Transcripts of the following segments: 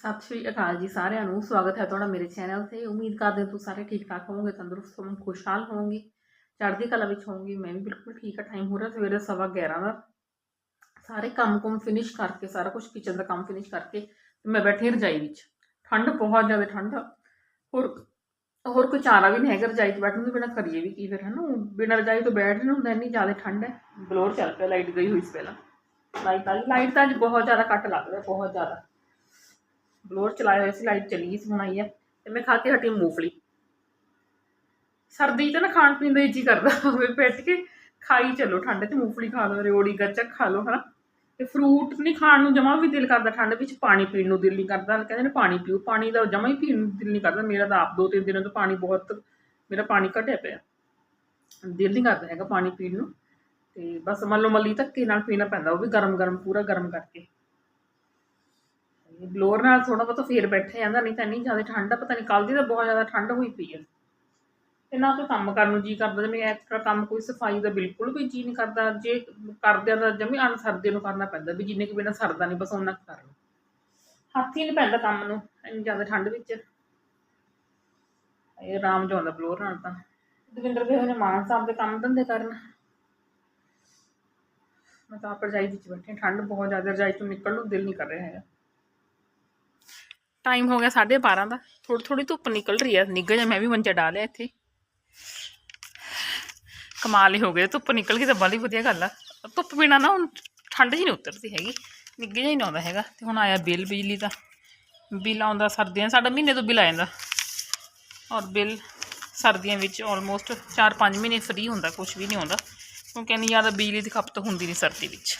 ਸਤਿ ਸ਼੍ਰੀ ਅਕਾਲ ਜੀ ਸਾਰਿਆਂ ਨੂੰ। ਸਵਾਗਤ ਹੈ ਤੁਹਾਡਾ ਮੇਰੇ ਚੈਨਲ ਤੇ। ਉਮੀਦ ਕਰਦੇ ਹਾਂ ਤੁਸੀਂ ਸਾਰੇ ਠੀਕ ਠਾਕ ਹੋਵੋਗੇ, ਤੰਦਰੁਸਤ ਹੋਵੋਗੇ, ਖੁਸ਼ਹਾਲ ਹੋਵੋਗੇ। ਚੜ੍ਹਦੀ ਕਲਾ ਵਿੱਚ ਹੋਵੋਗੇ। ਮੈਂ ਵੀ ਬਿਲਕੁਲ ਠੀਕ ਹਾਂ। ਟਾਈਮ ਹੋ ਰਿਹਾ ਸਵੇਰੇ ਸਵਾ 11 ਦਾ। ਸਾਰੇ ਕੰਮ ਕੁਮ ਫਿਨਿਸ਼ ਕਰਕੇ, ਸਾਰਾ ਕੁਝ ਕਿਚਨ ਦਾ ਕੰਮ ਫਿਨਿਸ਼ ਕਰਕੇ ਮੈਂ ਬੈਠੀ ਰਜਾਈ ਵਿੱਚ। ਠੰਡ ਬਹੁਤ ਜ਼ਿਆਦਾ, ਠੰਡ। ਆ। ਹੋਰ ਹੋਰ ਕੋਈ ਚਾਰਾ ਵੀ ਨਹੀਂ ਹੈਗਾ ਰਜਾਈ 'ਚ। ਬੈਠਣ ਤੋਂ ਬਿਨਾਂ ਕਰੀਏ ਵੀ ਕੀ ਫਿਰ ਹੈ ਨਾ ਬਿਨਾਂ ਰਜਾਈ ਤੋਂ ਬੈਠ ਨਹੀਂ ਹੁੰਦਾ, ਇੰਨੀ ਜ਼ਿਆਦਾ ਠੰਡ ਹੈ। ਬਲੋਰ ਚੱਲ ਪਿਆ ਲਾਈਟ ਗਈ ਹੋਈ ਸੀ ਪਹਿਲਾਂ। ਲਾਈਟ ਆ ਲਾਈਟ ਤਾਂ ਅੱਜ ਬਹੁਤ ਜ਼ਿਆਦਾ ਕੱਟ ਲੱਗ ਰਿਹਾ, ਬਹੁਤ ਜ਼ਿਆਦਾ। ਬਲੋਰ ਚਲਾਇਆ ਹੋਇਆ ਸੀ, ਲਾਈਟ ਚਲੀ ਗਈ ਸੀ, ਹੁਣ ਆਈ ਹੈ ਤੇ ਮੈਂ ਖਾ ਕੇ ਹਟੀ ਮੂੰਗਫਲੀ। ਸਰਦੀ 'ਚ ਨਾ ਖਾਣ ਪੀਣ ਦਾ ਜੀ ਕਰਦਾ ਹੋਵੇ ਬੈਠ ਕੇ, ਖਾਈ ਚੱਲੋ ਠੰਡ 'ਚ, ਮੂੰਗਫਲੀ ਖਾ ਲਓ ਰਿਓੜੀ ਗੱਚਕ ਖਾ ਲਓ, ਹਨਾ। ਤੇ ਫਰੂਟ ਨਹੀਂ ਖਾਣ ਨੂੰ ਜਮਾ ਵੀ ਦਿਲ ਕਰਦਾ ਠੰਡ ਵਿੱਚ, ਪਾਣੀ ਪੀਣ ਨੂੰ ਦਿਲ ਨਹੀਂ ਕਰਦਾ, ਕਹਿੰਦੇ ਨੇ ਪਾਣੀ ਪੀਓ, ਪਾਣੀ ਦਾ ਜਮਾ ਹੀ ਪੀਣ ਨੂੰ ਦਿਲ ਨਹੀਂ ਕਰਦਾ, ਮੇਰਾ ਤਾਂ ਆਪ ਦੋ ਤਿੰਨ ਦਿਨਾਂ ਤੋਂ ਪਾਣੀ ਬਹੁਤ, ਮੇਰਾ ਪਾਣੀ ਘਟਿਆ ਪਿਆ। ਦਿਲ ਨਹੀਂ ਕਰਦਾ ਹੈਗਾ ਪਾਣੀ ਪੀਣ ਨੂੰ, ਤੇ ਬਸ ਮੰਨ ਲਓ ਮੱਲੀ ਧੱਕੇ ਨਾਲ ਪੀਣਾ ਪੈਂਦਾ, ਉਹ ਵੀ ਗਰਮ ਗਰਮ ਪੂਰਾ ਗਰਮ ਕਰਕੇ। ਬਲੋਰ ਨਾਲ ਥੋੜਾ ਬਹੁਤਾ ਫੇਰ ਬੈਠੇ ਜਾਂਦਾ ਨਹੀਂ ਤਾਂ ਨਹੀਂ ਜ਼ਿਆਦਾ ਠੰਡ ਆ, ਪਤਾ ਨਹੀਂ ਕੱਲ ਦੀ ਤਾਂ ਬਹੁਤ ਜ਼ਿਆਦਾ ਠੰਡ ਹੋਈ ਪਈ ਹੈ ਤੇ ਨਾ ਕੋਈ ਕੰਮ ਕਰਨ ਨੂੰ ਜੀ ਕਰਦਾ ਜਿਵੇਂ ਐਕਸਟਰਾ ਕੰਮ ਕੋਈ ਸਫ਼ਾਈ ਦਾ ਬਿਲਕੁਲ ਵੀ ਜੀ ਨਹੀਂ ਕਰਦਾ। ਜੇ ਕਰਦਿਆਂ ਦਾ ਜਮੀ ਅਣਸਰਦੇ ਨੂੰ ਕਰਨਾ ਪੈਂਦਾ, ਵੀ ਜਿੰਨੇ ਕੁ ਬਿਨਾਂ ਸਰਦਾ ਨਹੀਂ ਬਸ ਉਹਨਾਂ ਕਰ ਲਓ। ਹੱਥ ਹੀ ਨਹੀਂ ਪੈਂਦਾ ਕੰਮ ਨੂੰ, ਇੰਨੀ ਜ਼ਿਆਦਾ ਠੰਡ ਵਿੱਚ। ਇਹ ਆਰਾਮ ਜਿਹਾ ਬਲੋਰ ਨਾਲ ਤਾਂ। ਦਵਿੰਦਰ ਦੇ ਹੋਣੇ ਮਾਨ ਸਾਹਿਬ ਦੇ ਕੰਮ ਧੰਦੇ ਕਰਨ। ਮੈਂ ਤਾਂ ਆਪ ਰਜਾਈ ਵਿੱਚ ਬੈਠੀ ਠੰਡ ਬਹੁਤ ਜ਼ਿਆਦਾ, ਰਜਾਈ ਤੋਂ ਨਿਕਲਣ ਨੂੰ ਦਿਲ ਨਹੀਂ ਕਰ ਰਿਹਾ ਹੈਗਾ। ਟਾਈਮ ਹੋ ਗਿਆ 12:30 ਦਾ। ਥੋੜੀ ਥੋੜੀ ਧੁੱਪ ਨਿਕਲ ਰਹੀ ਹੈ। ਨਿੱਘਾ ਜਿਹਾ ਮੈਂ ਵੀ ਮੰਜਾ ਡਾਲਿਆ ਇੱਥੇ। ਕਮਾਲ ਹੀ ਹੋ ਗਏ ਧੁੱਪ ਨਿਕਲ ਗਈ ਤਾਂ ਬੜੀ ਵਧੀਆ ਗੱਲ ਆ। ਧੁੱਪ ਬਿਨਾ ਨਾ ਹੁਣ ਠੰਡ ਜੀ ਨਹੀਂ ਉਤਰਦੀ ਹੈਗੀ। ਨਿੱਘ ਜਿਹਾ ਹੀ ਨਹੀਂ ਆਉਂਦਾ ਹੈਗਾ। ਤੇ ਹੁਣ ਆਇਆ ਬਿੱਲ, ਬਿਜਲੀ ਦਾ। ਬਿੱਲ ਆਉਂਦਾ ਸਰਦੀਆਂ ਸਾਡਾ ਮਹੀਨੇ ਤੋਂ ਬਿੱਲ ਆ ਜਾਂਦਾ। ਔਰ ਬਿੱਲ ਸਰਦੀਆਂ ਵਿੱਚ ਆਲਮੋਸਟ 4-5 ਮਹੀਨੇ ਫ੍ਰੀ ਹੁੰਦਾ। ਕੁਝ ਵੀ ਨਹੀਂ ਆਉਂਦਾ ਕਿਉਂਕਿ ਇੰਨੀ ਜ਼ਿਆਦਾ ਬਿਜਲੀ ਦੀ ਖਪਤ ਹੁੰਦੀ ਨਹੀਂ ਸਰਦੀ ਵਿੱਚ।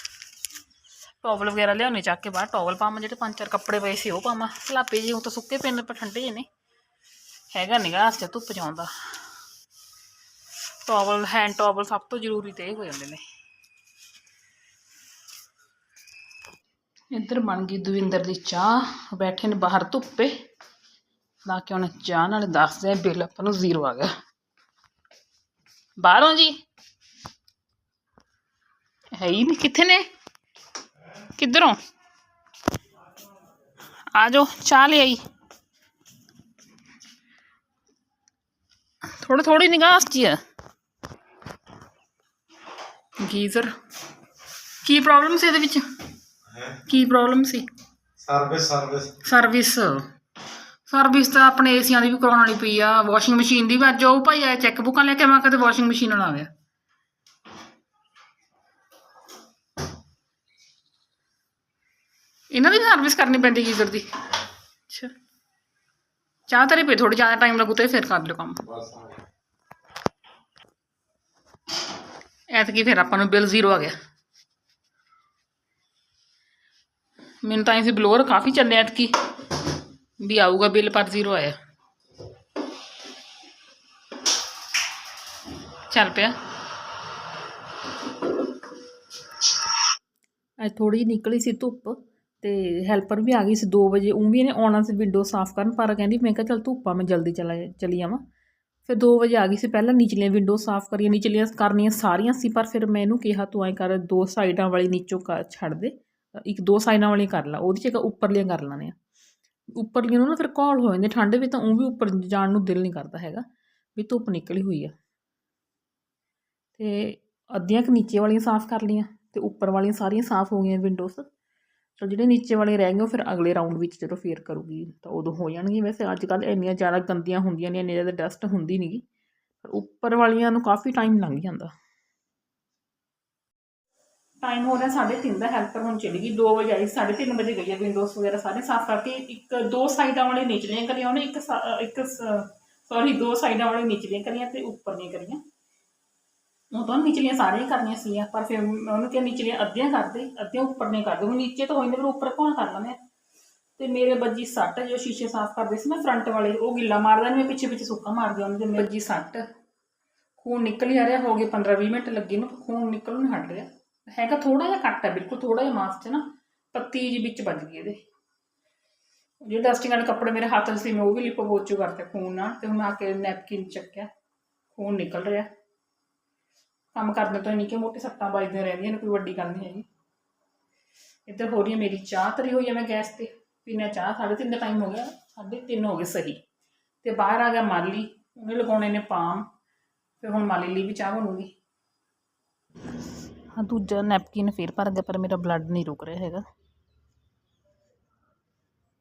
ਟੋਵਲ ਵਗੈਰਾ ਲਿਆਉਣੇ ਚੱਕ ਕੇ ਬਾਹਰ। ਟੋਵਲ ਪਾਵਾਂ, ਜਿਹੜੇ ਪੰਜ ਚਾਰ ਕੱਪੜੇ ਪਏ ਸੀ ਉਹ ਪਾਵਾਂ। ਸਲਾਪੇ ਜਿਹੇ ਉਹ ਤਾਂ ਸੁੱਕੇ ਪੈਣ ਪਰ ਠੰਡੇ ਜੇ ਨੇ। ਹੈਗਾ ਨਿਗਾਹ ਚ ਧੁੱਪ ਜਾਉਂਦਾ ਟੋਵਲ ਹੈਂਡ ਟੋਵਲ ਸਭ ਤੋਂ ਜ਼ਰੂਰੀ ਤੇ ਇਹ ਹੋ ਜਾਂਦੇ ਨੇ। ਇੱਧਰ ਬਣ ਗਈ ਦਵਿੰਦਰ ਦੀ ਚਾਹ। ਬੈਠੇ ਨੇ ਬਾਹਰ ਧੁੱਪੇ। ਲਾ ਕੇ ਉਹਨੇ ਚਾਹ ਨਾਲ ਦੱਸਦੇ ਬਿੱਲ ਆਪਾਂ ਨੂੰ ਜ਼ੀਰੋ ਆ ਗਿਆ। ਬਾਹਰੋਂ ਜੀ? ਹੈ ਹੀ ਨਹੀਂ ਕਿੱਥੇ ਨੇ? ਕਿੱਧਰੋਂ? ਆ ਜਾਓ ਚਾਹ ਲੈ ਆਈ। ਥੋੜੀ ਥੋੜੀ ਨਿਗਾਹ ਸੀ ਆ। ਗੀਜ਼ਰ ਕੀ ਪ੍ਰੋਬਲਮ ਸੀ ਇਹਦੇ ਵਿੱਚ? ਕੀ ਪ੍ਰੋਬਲਮ ਸੀ? ਸਰਵਿਸ ਸਰਵਿਸ ਸਰਵਿਸ ਸਰਵਿਸ ਤਾਂ ਆਪਣੇ ਏਸੀਆਂ ਦੀ ਵੀ ਕਰਾਉਣ ਵਾਲੀ ਪਈ ਆ। ਵਾਸ਼ਿੰਗ ਮਸ਼ੀਨ ਦੀ ਵੀ ਅੱਜ ਉਹ ਭਾਈ ਆਇਆ ਚੈੱਕ ਬੁੱਕਾਂ ਲੈ ਕੇ ਮੈਂ ਕਦੇ ਵਾਸ਼ਿੰਗ ਮਸ਼ੀਨ ਨਾਲ ਆ ਗਿਆ ਇਹਨਾਂ ਦੀ ਸਰਵਿਸ ਕਰਨੀ ਪੈਂਦੀ ਗੀਜ਼ਰ ਦੀ। ਅੱਛਾ। ਚਾਹ ਤੇਰੇ ਪੇ ਥੋੜੀ ਜ਼ਿਆਦਾ ਟਾਈਮ ਲੱਗੂ ਤੇ ਫਿਰ ਕਰ ਲਿਓ ਕੰਮ। ਐਤਕੀ ਫਿਰ ਆਪਾਂ ਨੂੰ ਬਿੱਲ ਜ਼ੀਰੋ ਆ ਗਿਆ। ਮੈਨੂੰ ਤਾਂ ਐਸੀ ਬਲੋਰ ਕਾਫੀ ਚੱਲੇ ਐਤਕੀ, ਵੀ ਆਊਗਾ ਬਿੱਲ ਪਰ ਜ਼ੀਰੋ ਆਇਆ। ਚੱਲ ਪਿਆ। ਅੱਜ ਥੋੜੀ ਨਿਕਲੀ ਸੀ ਧੁੱਪ। ਤੇ ਹੈਲਪਰ ਵੀ ਆ ਗਈ ਸੀ 2 ਵਜੇ ਉਹ ਵੀ ਇਹਨੇ ਆਉਣਾ ਸੀ ਵਿੰਡੋ ਸਾਫ਼ ਕਰਨ, ਪਰ ਕਹਿੰਦੀ, ਮੈਂ ਕਿਹਾ, ਚੱਲ ਧੁੱਪਾ ਮੈਂ ਜਲਦੀ ਚਲਾ, ਚਲੀ ਜਾਵਾਂ ਫਿਰ 2 ਵਜੇ ਆ ਗਈ ਸੀ, ਪਹਿਲਾਂ ਨੀਚਲੀਆਂ ਵਿੰਡੋ ਸਾਫ਼ ਕਰੀਆਂ, ਨੀਚਲੀਆਂ ਕਰਨੀਆਂ ਸਾਰੀਆਂ ਸੀ, ਪਰ ਫਿਰ ਮੈਂ ਇਹਨੂੰ ਕਿਹਾ, ਤੂੰ ਐਂ ਕਰ, ਦੋ ਸਾਈਡਾਂ ਵਾਲੀ ਨੀਚੋਂ ਕਰ, ਛੱਡ ਦੇ। ਇੱਕ ਦੋ ਸਾਈਡਾਂ ਵਾਲੀ ਕਰ ਲਾ, ਉਹਦੀ ਜਗ੍ਹਾ ਉੱਪਰਲੀਆਂ ਕਰ ਲੈਣੇ ਆ। ਉੱਪਰਲੀਆਂ ਨੂੰ ਨਾ ਫਿਰ ਘੋਲ ਹੋ ਜਾਂਦੇ, ਠੰਡ ਵਿੱਚ ਤਾਂ ਉਹ ਵੀ ਉੱਪਰ ਜਾਣ ਨੂੰ ਦਿਲ ਨਹੀਂ ਕਰਦਾ ਹੈਗਾ, ਵੀ ਧੁੱਪ ਨਿਕਲੀ ਹੋਈ ਆ। ਤੇ ਅੱਧੀਆਂ ਕੁ ਨੀਚੇ ਵਾਲੀਆਂ ਸਾਫ਼ ਕਰ ਲਈਆਂ, ਤੇ ਉੱਪਰ ਵਾਲੀਆਂ ਸਾਰੀਆਂ ਸਾਫ਼ ਹੋ ਗਈਆਂ ਵਿੰਡੋਜ਼ ਚਲ ਜਿਹੜੇ ਨੀਚੇ ਵਾਲੇ ਰਹਿ ਗਏ ਉਹ ਫਿਰ ਅਗਲੇ ਰਾਊਂਡ ਵਿੱਚ ਜਦੋਂ ਫੇਰ ਕਰੂਗੀ, ਤਾਂ ਉਦੋਂ ਹੋ ਜਾਣਗੀਆਂ। ਵੈਸੇ ਅੱਜ ਕੱਲ੍ਹ ਇੰਨੀਆਂ ਜ਼ਿਆਦਾ ਗੰਦੀਆਂ ਹੁੰਦੀਆਂ ਨੇ, ਇੰਨੀ ਜ਼ਿਆਦਾ ਡਸਟ ਹੁੰਦੀ ਨਹੀਂਗੀ ਪਰ ਉੱਪਰ ਵਾਲੀਆਂ ਨੂੰ ਕਾਫੀ ਟਾਈਮ ਲੰਘ ਜਾਂਦਾ। ਟਾਈਮ ਹੋ ਰਿਹਾ 3:30 ਦਾ ਹੈਲਪਰ ਹੁਣ ਚਲੀ ਗਈ 2 ਵਜੇ ਆਈ 3:30 ਵਜੇ ਗਈ ਹੈ ਵਿੰਡੋਜ਼ ਵਗੈਰਾ ਸਾਰੇ ਸਾਫ਼ ਕਰਕੇ। ਇੱਕ, ਦੋ ਸਾਈਡਾਂ ਵਾਲੇ ਨਿਚਲੀਆਂ ਕਰੀਆਂ, ਉਹਨੇ ਇੱਕ ਇੱਕ ਸੌਰੀ ਦੋ ਸਾਈਡਾਂ ਵਾਲੇ ਨਿਚਲੀਆਂ ਕਰੀਆਂ ਤੇ ਉੱਪਰਲੀਆਂ ਕਰੀਆਂ। ਉਹ ਤਾਂ ਨਿਚਲੀਆਂ ਸਾਰੀਆਂ ਕਰਨੀਆਂ ਸੀਗੀਆਂ, ਪਰ ਫਿਰ ਮੈਂ ਉਹਨੂੰ ਕਿਹਾ ਨਿਚਲੀਆਂ ਅੱਧੀਆਂ ਕਰ ਦੇ, ਅੱਧੀਆਂ ਉੱਪਰਲੀਆਂ ਕਰ ਦੇ। ਹੁਣ ਨੀਚੇ ਤਾਂ ਹੋਈ ਨੇ, ਫਿਰ ਉੱਪਰ ਕੌਣ ਕਰ ਲੈਂਦੇ ਆ ਤੇ ਮੇਰੇ ਬੱਜੀ ਸੱਟ ਜੋ ਸ਼ੀਸ਼ੇ ਸਾਫ਼ ਕਰਦੇ ਸੀ ਨਾ ਫਰੰਟ ਵਾਲੇ, ਉਹ ਗਿੱਲਾ ਮਾਰਦਾ ਨਹੀਂ ਮੈਂ ਪਿੱਛੇ ਪਿੱਛੇ ਸੁੱਕਾ ਮਾਰਦੀ ਉਹਨੂੰ ਤੇ ਬੱਜੀ ਸੱਟ। ਖੂਨ ਨਿਕਲ ਹੀ ਆ ਰਿਹਾ, ਹੋ ਗਏ 15-20 ਮਿੰਟ ਲੱਗੇ ਨੂੰ, ਖੂਨ ਨਿਕਲਣ ਨਹੀਂ ਹਟ ਰਿਹਾ। ਹੈਗਾ ਥੋੜਾ ਜਿਹਾ ਕੱਟ ਹੈ, ਬਿਲਕੁਲ ਥੋੜਾ ਜਿਹਾ ਮਾਸ 'ਚ ਨਾ, ਪੱਤੀ ਜੀ ਵਿੱਚ ਵੱਜ ਗਈ ਇਹਦੇ। ਜਿਹੜੇ ਡਸਟਿੰਗ ਵਾਲੇ ਕੱਪੜੇ ਮੇਰੇ ਹੱਥ 'ਚ ਸੀ, ਮੈਂ ਉਹ ਵੀ ਲਿਪੋ ਪੋਚੂ ਕਰਤੇ ਖੂਨ ਨਾਲ, ਤੇ ਹੁਣ ਆ ਕੇ ਨੈਪਕਿਨ ਚੱਕਿਆ, ਖੂਨ ਨਿਕਲ ਰਿਹਾ। ਕੰਮ ਕਰਦੇ ਤੋਂ ਨਿੱਕੇ ਮੋਟੇ ਸੱਟਾਂ ਵੱਜਦੀਆਂ ਰਹਿੰਦੀਆਂ ਨੇ, ਕੋਈ ਵੱਡੀ ਗੱਲ ਨਹੀਂ ਹੈਗੀ। ਇੱਧਰ ਹੋ ਰਹੀ ਹੈ ਮੇਰੀ ਚਾਹ, ਤਰੀ ਹੋਈ ਹੈ ਮੈਂ ਗੈਸ ਤੇ। ਪੀਣਾ ਚਾਹ, ਸਾਢੇ ਤਿੰਨ ਦਾ ਟਾਈਮ ਹੋ ਗਿਆ, ਸਾਢੇ ਤਿੰਨ ਹੋ ਗਏ ਸਹੀ। ਤੇ ਬਾਹਰ ਆ ਗਿਆ ਮਾਲੀ, ਉਹਨੇ ਲਗਾਉਣੇ ਨੇ ਪਾਮ ਫਿਰ ਹੁਣ ਮਾਲੀ ਲਈ ਵੀ ਚਾਹ ਬਣੂਗੀ। ਹਾਂ, ਦੂਜਾ ਨੈਪਕਿਨ ਫੇਰ ਭਰ ਗਿਆ, ਪਰ ਮੇਰਾ ਬਲੱਡ ਨਹੀਂ ਰੁਕ ਰਿਹਾ ਹੈਗਾ।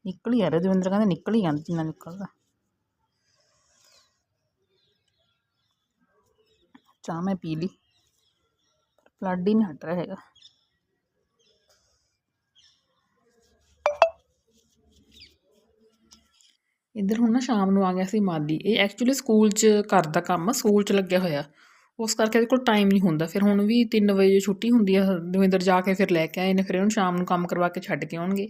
ਨਿਕਲ ਹੀ ਆ ਰਿਹਾ, ਦਵਿੰਦਰ ਕਹਿੰਦੇ ਨਿਕਲ ਹੀ ਜਾਂਦਾ ਜਿੰਨਾ ਨਿਕਲਦਾ। ਚਾਹ ਮੈਂ ਪੀ ਲਈ। ਬਲੱਡ ਹੀ ਨਹੀਂ ਹਟ ਰਿਹਾ ਹੈਗਾ। ਇੱਧਰ ਹੁਣ ਨਾ ਸ਼ਾਮ ਨੂੰ ਆ ਗਿਆ ਸੀ ਮਾਲੀ ਇਹ ਐਕਚੁਅਲੀ ਸਕੂਲ 'ਚ ਕਰਦਾ ਕੰਮ ਸਕੂਲ 'ਚ ਲੱਗਿਆ ਹੋਇਆ। ਉਸ ਕਰਕੇ ਇਹਦੇ ਕੋਲ ਟਾਈਮ ਨਹੀਂ ਹੁੰਦਾ। ਫਿਰ ਹੁਣ ਵੀ 3 ਵਜੇ ਛੁੱਟੀ ਹੁੰਦੀ ਆ। ਦਵਿੰਦਰ ਜਾ ਕੇ ਫਿਰ ਲੈ ਕੇ ਆਏ ਨੇ। ਫਿਰ ਇਹਨੂੰ ਸ਼ਾਮ ਨੂੰ ਕੰਮ ਕਰਵਾ ਕੇ ਛੱਡ ਕੇ ਆਉਣਗੇ।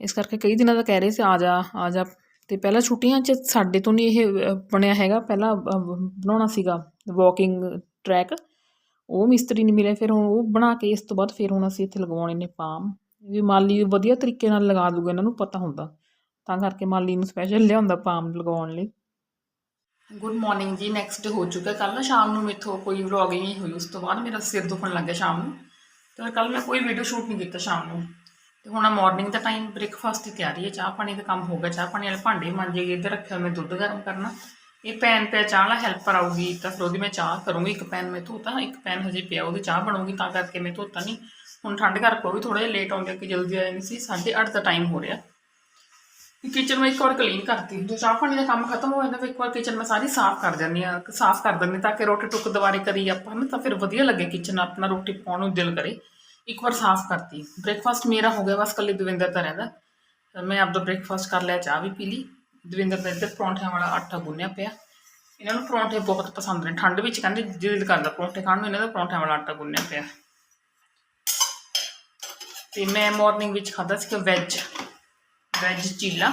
ਇਸ ਕਰਕੇ ਕਈ ਦਿਨਾਂ ਦਾ ਕਹਿ ਰਹੇ ਸੀ, ਆ ਜਾ ਆ ਜਾ। ਤੇ ਪਹਿਲਾਂ ਛੁੱਟੀਆਂ 'ਚ ਸਾਡੇ ਤੋਂ ਨਹੀਂ ਇਹ ਬਣਿਆ ਹੈਗਾ। ਪਹਿਲਾਂ ਬਣਾਉਣਾ ਸੀਗਾ ਵਾਕਿੰਗ ਟਰੈਕ ਉਹ ਮਿਸਤਰੀ ਨਹੀਂ ਮਿਲੇ, ਫਿਰ ਉਹ ਬਣਾ ਕੇ ਇਸ ਤੋਂ ਬਾਅਦ ਫਿਰ ਹੁਣ ਅਸੀਂ ਇੱਥੇ ਲਗਵਾਉਣੇ ਨੇ ਪਾਮ ਵੀ ਮਾਲੀ ਵਧੀਆ ਤਰੀਕੇ ਨਾਲ ਲਗਾ ਦੂਗਾ ਇਹਨਾਂ ਨੂੰ ਪਤਾ ਹੁੰਦਾ। ਤਾਂ ਕਰਕੇ ਮਾਲੀ ਨੂੰ ਸਪੈਸ਼ਲ ਲਿਆਉਂਦਾ ਪਾਮ ਲਗਾਉਣ ਲਈ। ਗੁੱਡ ਮਾਰਨਿੰਗ ਜੀ ਨੈਕਸਟ ਹੋ ਚੁੱਕਾ ਕੱਲ ਨਾ ਸ਼ਾਮ ਨੂੰ ਮੇਥੋਂ ਕੋਈ ਵਲੌਗਿੰਗ ਨਹੀਂ ਹੋਈ, ਉਸ ਤੋਂ ਬਾਅਦ ਮੇਰਾ ਸਿਰ ਦੁਖਣ ਲੱਗ ਗਿਆ ਸ਼ਾਮ ਨੂੰ। ਤੇ ਕੱਲ ਮੈਂ ਕੋਈ ਵੀਡੀਓ ਸ਼ੂਟ ਨਹੀਂ ਕੀਤਾ ਸ਼ਾਮ ਨੂੰ। ਤੇ ਹੁਣ ਆ ਮਾਰਨਿੰਗ ਦਾ ਟਾਈਮ ਬ੍ਰੇਕਫਾਸਟ ਦੀ ਤਿਆਰੀ ਹੈ। ਚਾਹ ਪਾਣੀ ਦਾ ਕੰਮ ਹੋ ਗਿਆ। ਚਾਹ ਪਾਣੀ ਵਾਲੇ ਭਾਂਡੇ ਮਾਂਜੇ ਗਏ, ਇੱਧਰ ਰੱਖਿਆ ਮੈਂ ਦੁੱਧ ਗਰਮ ਕਰਨਾ। ਇਹ ਪੈਨ ਪਿਆ ਚਾਹ ਵਾਲਾ ਹੈਲਪਰ ਆਊਗੀ, ਤਾਂ ਫਿਰ ਉਹਦੀ ਮੈਂ ਚਾਹ ਕਰੂੰਗੀ, ਇੱਕ ਪੈਨ ਮੈਂ ਧੋਤਾ, ਇੱਕ ਪੈਨ ਹਜੇ ਪਿਆ, ਉਹਦੀ ਚਾਹ ਬਣੂਗੀ, ਤਾਂ ਕਰਕੇ ਮੈਂ ਧੋਤਾ ਨਹੀਂ। ਹੁਣ ਠੰਡ ਕਰਕੇ ਉਹ ਵੀ ਥੋੜਾ ਜਿਹਾ ਲੇਟ ਆਉਂਦੇ ਕਿ ਜਲਦੀ ਆਏ ਨਹੀਂ ਸੀ 8:30 ਦਾ ਟਾਈਮ ਹੋ ਰਿਹਾ। ਕਿਚਨ ਮੈਂ ਇੱਕ ਵਾਰ ਕਲੀਨ ਕਰਤੀ। ਜੋ ਚਾਹ ਪਾਣੀ ਦਾ ਕੰਮ ਖਤਮ ਹੋ ਜਾਂਦਾ, ਫਿਰ ਇੱਕ ਵਾਰ ਕਿਚਨ ਮੈਂ ਸਾਰੀ ਸਾਫ਼ ਕਰ ਜਾਂਦੀ ਆ ਸਾਫ਼ ਕਰ ਦਿੰਦੀ ਤਾਂ ਕਿ ਰੋਟੀ ਟੁੱਕ ਦੁਬਾਰੇ ਕਰੀ ਆਪਾਂ ਨਾ, ਤਾਂ ਫਿਰ ਵਧੀਆ ਲੱਗੇ ਕਿਚਨ ਆਪਣਾ ਰੋਟੀ ਪਾਉਣ ਨੂੰ ਦਿਲ ਕਰੇ। ਇੱਕ ਵਾਰ ਸਾਫ਼ ਕਰਤੀ। ਬ੍ਰੇਕਫਾਸਟ ਮੇਰਾ ਹੋ ਗਿਆ, ਬਸ ਕੱਲੀ ਦਵਿੰਦਰ ਦਾ ਰਹਿੰਦਾ। ਮੈਂ ਆਪਦਾ ਬ੍ਰੇਕਫਾਸਟ ਕਰ ਲਿਆ, ਚਾਹ ਵੀ ਪੀ ਲਈ। ਦਵਿੰਦਰ ਦਾ ਇੱਧਰ ਪਰੌਂਠਿਆਂ ਵਾਲਾ ਆਟਾ ਗੁੰਨਿਆ ਪਿਆ। ਇਹਨਾਂ ਨੂੰ ਪਰੌਂਠੇ ਬਹੁਤ ਪਸੰਦ ਨੇ। ਠੰਡ ਵਿੱਚ ਕਹਿੰਦੇ ਦਿਲ ਕਰਦਾ ਪਰੌਂਠੇ ਖਾਣ ਨੂੰ, ਇਹਨਾਂ ਦਾ ਪਰੌਂਠਿਆਂ ਵਾਲਾ ਆਟਾ ਗੁੰਨਿਆ ਪਿਆ। ਤੇ ਮੈਂ ਮਾਰਨਿੰਗ ਵਿੱਚ ਖਾਦਾ ਸੀ ਵੈਜ ਵੈਜ ਚੀਲਾ।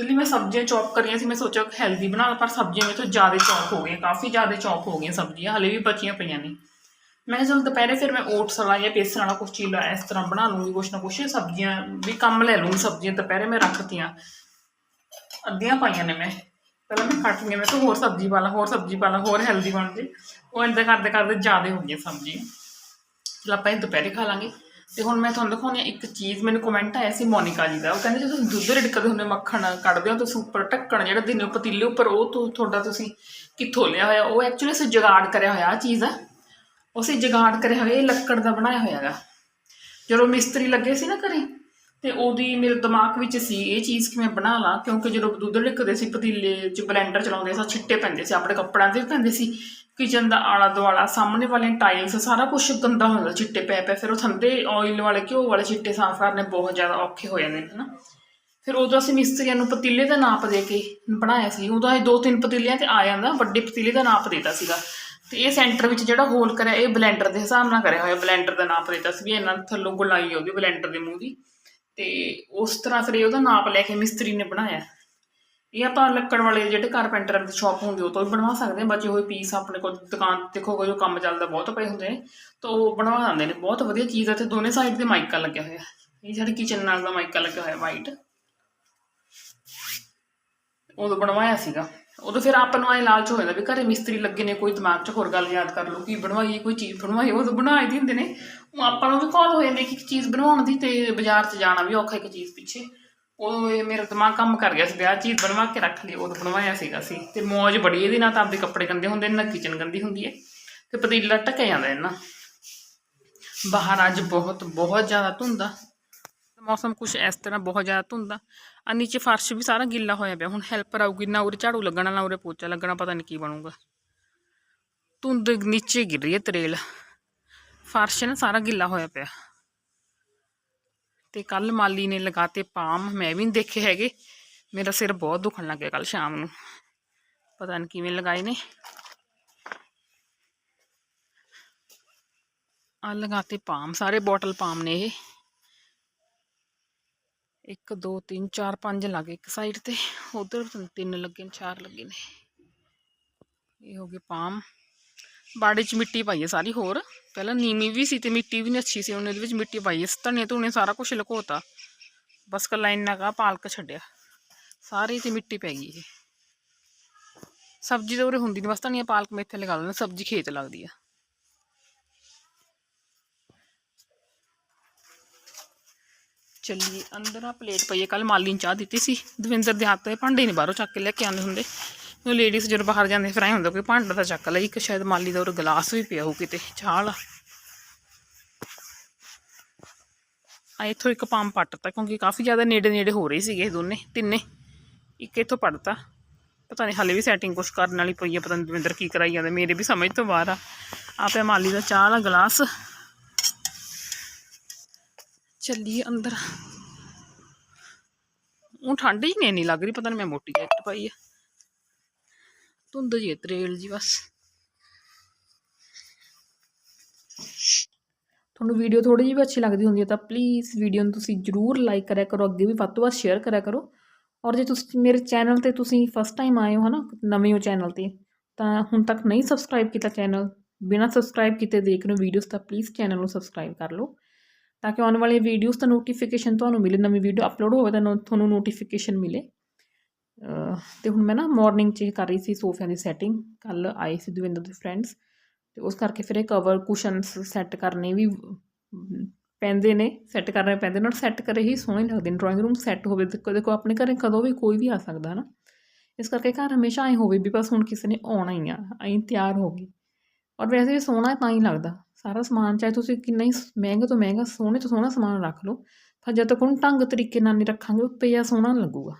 ਉਹਦੇ ਮੈਂ ਸਬਜ਼ੀਆਂ ਚੌਪ ਕਰੀਆਂ ਸੀ। ਮੈਂ ਸੋਚਿਆ ਹੈਲਦੀ ਬਣਾ ਲਾਂ, ਪਰ ਸਬਜ਼ੀਆਂ ਮੇਰੇ ਤੋਂ ਜ਼ਿਆਦਾ ਚੌਪ ਹੋ ਗਈਆਂ, ਕਾਫੀ ਜ਼ਿਆਦਾ ਚੌਪ ਹੋ ਗਈਆਂ ਸਬਜ਼ੀਆਂ, ਹਲੇ ਵੀ ਬਚੀਆਂ ਪਈਆਂ ਨੇ। ਮੈਂ ਕਿਹਾ ਚਲ ਦੁਪਹਿਰੇ ਫਿਰ ਮੈਂ ਓਟਸ ਵਾਲਾ ਜਾਂ ਬੇਸਣ ਵਾਲਾ ਕੁਛ ਚੀਲਾ ਇਸ ਤਰ੍ਹਾਂ ਬਣਾ ਲੂੰਗੀ, ਕੁਛ ਨਾ ਕੁਛ। ਸਬਜ਼ੀਆਂ ਵੀ ਕੰਮ ਲੈ ਲੂੰਗੀ, ਸਬਜ਼ੀਆਂ ਦੁਪਹਿਰੇ ਮੈਂ ਰੱਖਤੀਆਂ। ਅੱਧੀਆਂ ਪਾਈਆਂ ਨੇ ਮੈਂ। ਪਹਿਲਾਂ ਮੈਂ ਕੱਟ ਲਈਆਂ ਮੈਂ ਤਾਂ ਹੋਰ ਸਬਜ਼ੀ ਪਾ ਲਾ, ਹੋਰ ਸਬਜ਼ੀ ਪਾ ਲਾ, ਹੋਰ ਹੈਲਦੀ ਬਣ ਜੇ। ਉਹ ਇੰਦਾਂ ਕਰਦੇ ਕਰਦੇ ਜ਼ਿਆਦਾ ਹੋ ਗਈਆਂ ਸਬਜ਼ੀਆਂ। ਚਲ ਆਪਾਂ ਇਹ ਦੁਪਹਿਰੇ ਖਾ ਲਾਂਗੇ। ਤੇ ਹੁਣ ਮੈਂ ਤੁਹਾਨੂੰ ਦਿਖਾਉਂਦੀ ਹਾਂ ਇੱਕ ਚੀਜ਼, ਮੈਨੂੰ ਕਮੈਂਟ ਆਇਆ ਸੀ ਮੋਨਿਕਾ ਜੀ ਦਾ। ਉਹ ਕਹਿੰਦੇ ਜਦੋਂ ਦੁੱਧ ਰਿੜਕਦੇ ਹੁੰਦੇ, ਮੱਖਣ ਕੱਢਦੇ ਹੋ ਤੁਸੀਂ ਉੱਪਰ ਢੱਕਣ ਜਿਹੜਾ ਦਿੰਦੇ ਹੋ ਪਤੀਲੇ ਉੱਪਰ, ਉਹ ਤੁਹਾਡਾ ਤੁਸੀਂ ਕਿੱਥੋਂ ਲਿਆ ਹੋਇਆ? ਉਹ ਐਕਚੁਅਲੀ ਅਸੀਂ ਜਗਾੜ ਕਰਿਆ ਹੋਇਆ ਆ ਚੀਜ਼ ਆ। ਉਸੇ ਜਗਾੜ ਕਰਿਆ ਹੋਇਆ, ਇਹ ਲੱਕੜ ਦਾ ਬਣਾਇਆ ਹੋਇਆ ਹੈਗਾ। ਜਦੋਂ ਮਿਸਤਰੀ ਲੱਗੇ ਸੀ ਨਾ ਘਰੇ ਤੇ ਉਹਦੀ ਮੇਰੇ ਦਿਮਾਗ ਵਿੱਚ ਸੀ ਇਹ ਚੀਜ਼ ਕਿਵੇਂ ਬਣਾ ਲਾਂ, ਕਿਉਂਕਿ ਜਦੋਂ ਦੁੱਧ ਰਿੜਕਦੇ ਸੀ, ਪਤੀਲੇ 'ਚ ਬਲੈਂਡਰ ਚਲਾਉਂਦੇ ਸੀ, ਛਿੱਟੇ ਪੈਂਦੇ ਸੀ, ਆਪਣੇ ਕੱਪੜਿਆਂ 'ਤੇ ਵੀ ਪੈਂਦੇ ਸੀ। ਕਿਚਨ ਦਾ ਆਲਾ ਦੁਆਲਾ ਸਾਹਮਣੇ ਵਾਲੇ ਟਾਈਲਸ ਸਾਰਾ ਕੁਝ ਗੰਦਾ ਹੁੰਦਾ, ਛਿੱਟੇ ਪੈ ਪੈ ਫਿਰ ਉਹ ਥੰਦੇ ਆਇਲ ਵਾਲੇ, ਘਿਓ ਵਾਲੇ ਛਿੱਟੇ ਸਾਫ਼ ਕਰਨੇ ਬਹੁਤ ਜ਼ਿਆਦਾ ਔਖੇ ਹੋ ਜਾਂਦੇ ਨੇ, ਹਨਾ। ਫਿਰ ਉਦੋਂ ਅਸੀਂ ਮਿਸਤਰੀਆਂ ਨੂੰ ਪਤੀਲੇ ਦਾ ਨਾਪ ਦੇ ਕੇ ਬਣਾਇਆ ਸੀ। ਉਦੋਂ ਅਸੀਂ ਦੋ ਤਿੰਨ ਪਤੀਲਿਆਂ ਤੇ ਆ ਜਾਂਦਾ, ਵੱਡੇ ਪਤੀਲੇ ਦਾ ਨਾਪ ਦਿੱਤਾ ਸੀਗਾ। ਤੇ ਇਹ ਸੈਂਟਰ ਵਿੱਚ ਜਿਹੜਾ ਹੋਲ ਕਰਿਆ, ਇਹ ਬਲੈਂਡਰ ਦੇ ਹਿਸਾਬ ਨਾਲ ਕਰਿਆ ਹੋਇਆ ਬਲੈਂਡਰ ਦਾ ਨਾਪ ਦੇਤਾ ਸੀ ਵੀ ਇਹਨਾਂ ਥੱਲੋਂ ਗੁਲਾਈ ਉਹਦੀ ਬਲੈਂਡਰ ਦੇ ਮੂੰਹ ਦੀ। ਤੇ ਉਸ ਤਰ੍ਹਾਂ ਫਿਰ ਇਹ ਉਹਦਾ ਨਾਪ ਲੈ ਕੇ ਮਿਸਤਰੀ ਨੇ ਬਣਾਇਆ। ਇਹ ਆਪਾਂ ਲੱਕੜ ਵਾਲੇ ਜਿਹੜੇ ਕਾਰਪੈਂਟਰ ਦੀ ਸ਼ਾਪ ਹੁੰਦੀ ਉਹ ਤੋਂ ਵੀ ਬਣਵਾ ਸਕਦੇ ਹਾਂ ਬਚੇ ਹੋਏ ਪੀਸ ਆਪਣੇ ਕੋਲ ਦੁਕਾਨ ਦੇਖੋ ਜੋ ਕੰਮ ਚੱਲਦਾ, ਬਹੁਤ ਪਏ ਹੁੰਦੇ ਨੇ ਤਾਂ ਉਹ ਬਣਵਾ ਦਿੰਦੇ ਨੇ। ਬਹੁਤ ਵਧੀਆ ਚੀਜ਼ ਹੈ ਤੇ ਦੋਨੇ ਸਾਈਡ ਤੇ ਮਾਈਕਾ ਲੱਗਿਆ ਹੋਇਆ। ਇਹ ਸਾਡੀ ਕਿਚਨ ਨਾਲ ਦਾ ਮਾਈਕਾ ਲੱਗਿਆ ਹੋਇਆ ਵਾਈਟ ਉਦੋਂ ਬਣਵਾਇਆ ਸੀਗਾ। ਉਦੋਂ ਫਿਰ ਆਪਾਂ ਨੂੰ ਐ ਲਾਲਚ ਹੋ ਜਾਂਦਾ ਵੀ ਘਰੇ ਮਿਸਤਰੀ ਲੱਗੇ ਨੇ, ਕੋਈ ਦਿਮਾਗ 'ਚ ਹੋਰ ਗੱਲ ਯਾਦ ਕਰ ਲਓ ਕੀ ਬਣਵਾਈਏ, ਕੋਈ ਚੀਜ਼ ਬਣਵਾਈਏ, ਉਹ ਤਾਂ ਬਣਾ ਹੀ ਦਿੰਦੇ ਨੇ। ਆਪਾਂ ਨੂੰ ਵੀ ਕਾਲ ਹੋ ਜਾਂਦੀ ਕਿ ਇੱਕ ਚੀਜ਼ ਬਣਵਾਉਣ ਦੀ ਤੇ ਬਾਜ਼ਾਰ 'ਚ ਜਾਣਾ ਵੀ ਔਖਾ ਇੱਕ ਚੀਜ਼ ਪਿੱਛੇ। ਉਦੋਂ ਇਹ ਮੇਰਾ ਦਿਮਾਗ ਕੰਮ ਕਰ ਗਿਆ ਸੀ ਵੀ ਚੀਜ਼ ਬਣਵਾ ਕੇ ਰੱਖ ਲਈ ਉਦੋਂ ਬਣਵਾਇਆ ਸੀਗਾ ਸੀ। ਤੇ ਮੌਜ ਬੜੀ ਇਹਦੇ ਨਾਲ ਤਾਂ ਆਪਦੇ ਕੱਪੜੇ ਗੰਦੇ ਹੁੰਦੇ ਨੇ, ਨਾ ਕਿਚਨ ਗੰਦੀ ਹੁੰਦੀ ਹੈ। ਤੇ ਪਤੀਲਾ ਢੱਕਿਆ ਜਾਂਦਾ ਇਹਨਾਂ। ਬਾਹਰ ਅੱਜ ਬਹੁਤ ਬਹੁਤ ਜ਼ਿਆਦਾ ਧੁੰਦਾ ਮੌਸਮ ਕੁਝ ਇਸ ਤਰ੍ਹਾਂ ਬਹੁਤ ਜ਼ਿਆਦਾ ਧੁੰਦਾ ਆ ਨੀਚੇ ਫਰਸ਼ ਵੀ ਸਾਰਾ ਗਿੱਲਾ ਹੋਇਆ ਪਿਆ। ਹੁਣ ਹੈਲਪਰ ਆਊਗੀ, ਨਾ ਉਰੇ ਝਾੜੂ ਲੱਗਣਾ, ਨਾ ਉਰੇ ਪੋਚਾ ਲੱਗਣਾ, ਪਤਾ ਨਹੀਂ ਕੀ ਬਣੂਗਾ। ਧੁੰਦ ਨੀਚੇ ਗਿਰ ਰਹੀ ਹੈ ਤਰੇਲ। ਫਰਸ਼ ਨਾ ਸਾਰਾ ਗਿੱਲਾ ਹੋਇਆ ਪਿਆ। ਤੇ ਕੱਲ ਮਾਲੀ ਨੇ ਲਗਾਤੇ ਪਾਮ। ਮੈਂ ਵੀ ਨਹੀਂ ਦੇਖੇ ਹੈਗੇ। ਮੇਰਾ ਸਿਰ ਬਹੁਤ ਦੁਖਣ ਲੱਗ ਗਿਆ ਕੱਲ ਸ਼ਾਮ ਨੂੰ। ਪਤਾ ਨਹੀਂ ਕਿਵੇਂ ਲਗਾਏ ਨੇ। ਆ ਲਗਾਤੇ ਪਾਮ, ਸਾਰੇ ਬੋਟਲ ਪਾਮ ਨੇ ਇਹ। ਇੱਕ ਦੋ ਤਿੰਨ ਚਾਰ ਪੰਜ ਲੱਗੇ ਇੱਕ ਸਾਈਡ ਤੇ ਉਧਰ ਤਿੰਨ ਲੱਗੇ ਨੇ ਚਾਰ ਲੱਗੇ ਨੇ ਇਹ ਹੋ ਗਏ ਪਾਮ ਬਾੜੇ 'ਚ ਮਿੱਟੀ ਪਾਈ ਹੈ ਸਾਰੀ ਹੋਰ ਪਹਿਲਾਂ ਨੀਵੀਂ ਵੀ ਸੀ ਤੇ ਮਿੱਟੀ ਵੀ ਨਹੀਂ ਅੱਛੀ ਸੀ ਉਹਨੇ ਇਹਦੇ ਵਿੱਚ ਮਿੱਟੀ ਪਾਈ ਹੈ ਧਨੀਆ ਧੂਣੇ ਸਾਰਾ ਕੁਝ ਲੁਕੋਤਾ ਬਸ ਕੱਲਾ ਇੰਨਾ ਕਾ ਪਾਲਕ ਛੱਡਿਆ ਸਾਰੀ ਤੇ ਮਿੱਟੀ ਪੈ ਗਈ ਇਹ ਸਬਜ਼ੀ ਤਾਂ ਉਰੇ ਹੁੰਦੀ ਨਹੀਂ ਬਸ ਧਨੀਆ ਪਾਲਕ ਮੇਥੇ ਲਗਾ ਲੈਂਦੇ ਸਬਜ਼ੀ ਖੇਤ ਲੱਗਦੀ ਆ ਚੱਲੀਏ ਅੰਦਰ ਆ ਪਲੇਟ ਪਈ ਹੈ ਕੱਲ ਮਾਲੀ ਨੂੰ ਚਾਹ ਦਿੱਤੀ ਸੀ। ਦਵਿੰਦਰ ਦੇ ਹੱਥ ਤੇ ਭਾਂਡੇ ਨਹੀਂ ਬਾਹਰੋਂ ਚੱਕ ਕੇ ਲੈ ਕੇ ਆਉਂਦੇ ਹੁੰਦੇ। ਉਹ ਲੇਡੀਜ਼ ਜਦੋਂ ਬਾਹਰ ਜਾਂਦੇ ਫਿਰ ਐਂ ਹੁੰਦਾ ਕੋਈ ਭਾਂਡਾ ਤਾਂ ਚੱਕ ਲਈ ਇੱਕ ਸ਼ਾਇਦ ਮਾਲੀ ਦਾ ਉਹ ਗਲਾਸ ਵੀ ਪਿਆ ਹੋਊ ਕਿਤੇ ਚਾਹ ਵਾਲਾ ਆ ਇੱਥੋਂ ਇੱਕ ਪੰਪ ਪੱਟਤਾ, ਕਿਉਂਕਿ ਕਾਫੀ ਜ਼ਿਆਦਾ ਨੇੜੇ ਨੇੜੇ ਹੋ ਰਹੇ ਸੀਗੇ ਦੋਨੇ, ਤਿੰਨੇ। ਇੱਕ ਇੱਥੋਂ ਪੜਤਾ ਪਤਾ ਨਹੀਂ ਹਾਲੇ ਵੀ ਸੈਟਿੰਗ ਕੁਛ ਕਰਨ ਵਾਲੀ ਪਈ ਹੈ ਪਤਾ ਨਹੀਂ ਦਵਿੰਦਰ ਕੀ ਕਰਾਈ ਜਾਂਦਾ, ਮੇਰੇ ਵੀ ਸਮਝ ਤੋਂ ਬਾਹਰ ਆ। ਆਪੇ ਮਾਲੀ ਦਾ ਚਾਹ ਵਾਲਾ ਗਲਾਸ। ਚੱਲੀਏ ਅੰਦਰ। ਉਹ ਠੰਡ ਹੀ ਨਹੀਂ ਲੱਗ ਰਹੀ, ਪਤਾ ਨਹੀਂ ਮੈਂ ਮੋਟੀ ਜੈਕਟ ਪਾਈ ਆ। ਧੁੰਦ ਜੀ ਤਰੇਲ ਜੀ ਬਸ। ਤੁਹਾਨੂੰ ਵੀਡੀਓ ਥੋੜੀ ਜਿਹੀ ਵੀ ਅੱਛੀ ਲੱਗਦੀ ਹੁੰਦੀ ਹੈ ਤਾਂ ਪਲੀਜ਼ ਵੀਡੀਓ ਨੂੰ ਤੁਸੀਂ ਜਰੂਰ ਲਾਈਕ ਕਰਿਆ ਕਰੋ, ਅੱਗੇ ਵੀ ਵੱਧ ਤੋਂ ਵੱਧ ਸ਼ੇਅਰ ਕਰਿਆ ਕਰੋ। ਔਰ ਜੇ ਤੁਸੀਂ ਮੇਰੇ ਚੈਨਲ ਤੇ ਤੁਸੀਂ ਫਸਟ ਟਾਈਮ ਆਏ ਹੋ ਹਨਾ, ਨਵੇਂ ਹੋ ਚੈਨਲ ਤੇ, ਤਾਂ ਹੁਣ ਤੱਕ ਨਹੀਂ ਸਬਸਕ੍ਰਾਈਬ ਕੀਤਾ ਚੈਨਲ ਬਿਨਾਂ ਸਬਸਕ੍ਰਾਈਬ ਕੀਤੇ ਦੇਖ ਰਹੇ ਹੋ ਵੀਡੀਓਜ਼ ਤਾਂ ਪਲੀਜ਼ ਚੈਨਲ ਨੂੰ ਸਬਸਕ੍ਰਾਈਬ ਕਰ ਲਓ। ਤਾਂ ਕਿ ਆਉਣ ਵਾਲੇ ਵੀਡੀਓਜ਼ ਤਾਂ ਨੋਟੀਫਿਕੇਸ਼ਨ ਤੁਹਾਨੂੰ ਮਿਲੇ, ਨਵੀਂ ਵੀਡੀਓ ਅਪਲੋਡ ਹੋਵੇ ਤਾਂ ਤੁਹਾਨੂੰ ਨੋਟੀਫਿਕੇਸ਼ਨ ਮਿਲੇ। ਅਹ ਤੇ ਹੁਣ ਮੈਂ ਨਾ ਮਾਰਨਿੰਗ 'ਚ ਕਰ ਰਹੀ ਸੀ ਸੋਫਿਆਂ ਦੀ ਸੈਟਿੰਗ ਕੱਲ ਆਏ ਸੀ ਦਵਿੰਦਰ ਦੇ ਫਰੈਂਡਸ ਤੇ ਉਸ ਕਰਕੇ ਫਿਰ ਇਹ ਕਵਰ ਕੁਸ਼ਨਸ ਸੈੱਟ ਕਰਨੇ ਵੀ ਪੈਂਦੇ ਨੇ ਸੈੱਟ ਕਰਨੇ ਪੈਂਦੇ ਨੇ। ਔਰ ਸੈੱਟ ਕਰੇ ਹੀ ਸੋਹਣੇ ਲੱਗਦੇ ਨੇ। ਡਰਾਇੰਗ ਰੂਮ ਸੈੱਟ ਹੋਵੇ ਤੇ ਦੇਖੋ ਆਪਣੇ ਘਰੇ ਕਦੋਂ ਵੀ ਕੋਈ ਵੀ ਆ ਸਕਦਾ ਨਾ। ਇਸ ਕਰਕੇ ਘਰ ਹਮੇਸ਼ਾ ਐਂ ਹੋਵੇ ਵੀ ਬਸ ਹੁਣ ਕਿਸੇ ਨੇ ਆਉਣਾ ਹੀ ਆ, ਐਂ ਤਿਆਰ ਹੋ ਗਈ। ਔਰ ਵੈਸੇ ਵੀ ਸੋਹਣਾ ਤਾਂ ਹੀ ਲੱਗਦਾ। ਸਾਰਾ ਸਮਾਨ, ਚਾਹੇ ਤੁਸੀਂ ਕਿੰਨਾ ਹੀ ਸ- ਮਹਿੰਗਾ ਤੋਂ ਮਹਿੰਗਾ, ਸੋਹਣੇ ਤੋਂ ਸੋਹਣਾ ਸਮਾਨ ਰੱਖ ਲਓ, ਪਰ ਜਦ ਤੱਕ ਉਹਨੂੰ ਢੰਗ ਤਰੀਕੇ ਨਾਲ ਨਹੀਂ ਰੱਖਾਂਗੇ, ਉਹ ਪਿਆ ਸੋਹਣਾ ਨੀ ਲੱਗੂਗਾ।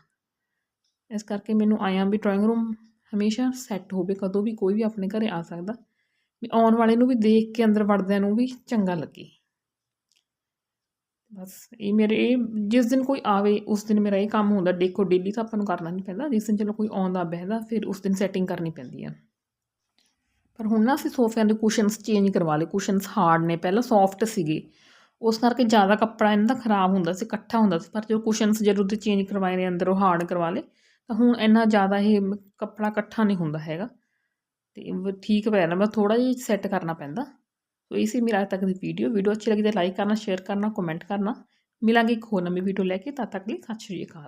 ਇਸ ਕਰਕੇ ਮੈਨੂੰ ਆਇਆ ਵੀ ਡਰਾਇੰਗ ਰੂਮ ਹਮੇਸ਼ਾ ਸੈੱਟ ਹੋਵੇ, ਕਦੋਂ ਵੀ ਕੋਈ ਵੀ ਆਪਣੇ ਘਰੇ ਆ ਸਕਦਾ, ਵੀ ਆਉਣ ਵਾਲੇ ਨੂੰ ਵੀ ਦੇਖ ਕੇ ਅੰਦਰ ਵੜਦਿਆਂ ਨੂੰ ਵੀ ਚੰਗਾ ਲੱਗੇ। ਬਸ, ਇਹ ਮੇਰੇ, ਇਹ ਜਿਸ ਦਿਨ ਕੋਈ ਆਵੇ, ਉਸ ਦਿਨ ਮੇਰਾ ਇਹ ਕੰਮ ਹੁੰਦਾ ਡੇਕੋ ਡੇਲੀ ਤਾਂ ਆਪਾਂ ਨੂੰ ਕਰਨਾ ਨਹੀਂ ਪੈਂਦਾ, ਜਿਸ ਦਿਨ ਚਲੋ ਕੋਈ ਆਉਂਦਾ, ਬਹਿਦਾ, ਫਿਰ ਉਸ ਦਿਨ ਸੈਟਿੰਗ ਕਰਨੀ ਪੈਂਦੀ ਆ। ਪਰ ਹੁਣ ਨਾ ਅਸੀਂ ਸੋਫਿਆਂ ਦੇ ਕੁਸ਼ਨਸ ਚੇਂਜ ਕਰਵਾ ਲਏ ਕੁਸ਼ਨਸ ਹਾਰਡ ਨੇ, ਪਹਿਲਾਂ ਸੌਫਟ ਸੀਗੇ। ਉਸ ਕਰਕੇ ਜ਼ਿਆਦਾ ਕੱਪੜਾ ਇਹਨਾਂ ਦਾ ਖਰਾਬ ਹੁੰਦਾ ਸੀ, ਇਕੱਠਾ ਹੁੰਦਾ ਸੀ, ਪਰ ਜੋ ਕੁਸ਼ਨਸ ਜਦੋਂ ਦੇ ਚੇਂਜ ਕਰਵਾਏ ਨੇ, ਅੰਦਰੋਂ ਹਾਰਡ ਕਰਵਾ ਲਏ, ਤਾਂ ਹੁਣ ਇੰਨਾ ਜ਼ਿਆਦਾ ਇਹ ਕੱਪੜਾ ਇਕੱਠਾ ਨਹੀਂ ਹੁੰਦਾ ਹੈਗਾ। ਤੇ ਠੀਕ ਪੈ ਨਾ ਬਸ ਥੋੜਾ ਜਿਹਾ ਸੈੱਟ ਕਰਨਾ ਪੈਂਦਾ। ਸੋ ਇਹ ਸੀ ਮੇਰਾ ਅੱਜ ਤੱਕ ਦੀ ਵੀਡੀਓ ਵੀਡੀਓ ਅੱਛੀ ਲੱਗੀ ਤਾਂ ਲਾਈਕ ਕਰਨਾ ਸ਼ੇਅਰ ਕਰਨਾ ਕਮੈਂਟ ਕਰਨਾ। ਮਿਲਾਂਗੇ ਇੱਕ ਹੋਰ ਨਵੀਂ ਵੀਡੀਓ ਲੈ ਕੇ, ਤਦ ਤੱਕ ਲਈ ਸਤਿ ਸ਼੍ਰੀ ਅਕਾਲ।